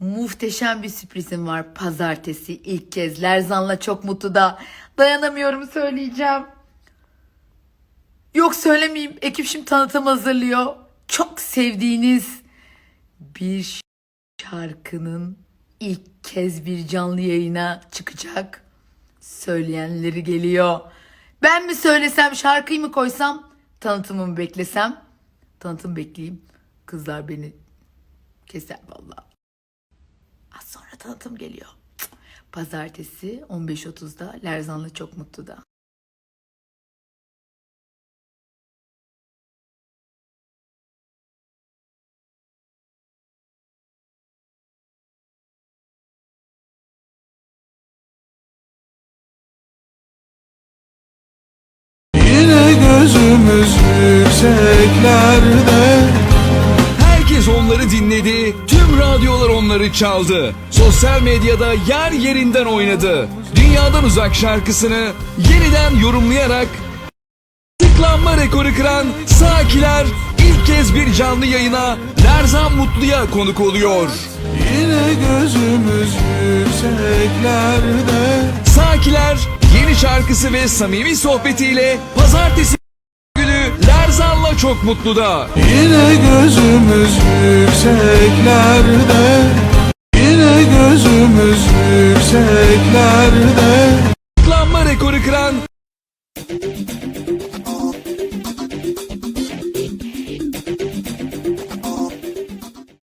muhteşem bir sürprizim var. Pazartesi ilk kez Lerzan'la çok mutlu da dayanamıyorum söyleyeceğim. Yok söylemeyeyim. Ekip şimdi tanıtım hazırlıyor. Çok sevdiğiniz bir şarkının ilk kez bir canlı yayına çıkacak. Söyleyenleri geliyor. Ben mi söylesem şarkıyı mı koysam tanıtımımı beklesem? Tanıtım bekleyeyim. Kızlar beni keser vallahi. Az sonra tanıtım geliyor. Pazartesi 15.30'da Lerzan'la çok mutlu da. Yine gözümüz yükseklerde Onları dinledi, tüm radyolar onları çaldı. Sosyal medyada yer yerinden oynadı. Dünyadan uzak şarkısını yeniden yorumlayarak tıklanma rekoru kıran Sakiler ilk kez bir canlı yayına Lerzan Mutlu'ya konuk oluyor. Yine gözümüz yükseklerde Sakiler yeni şarkısı ve samimi sohbetiyle pazartesi günü Lerzan'la çok mutluda. Yine gözümüz yükseklerde Yine gözümüz yükseklerde. Tıklanma rekoru kıran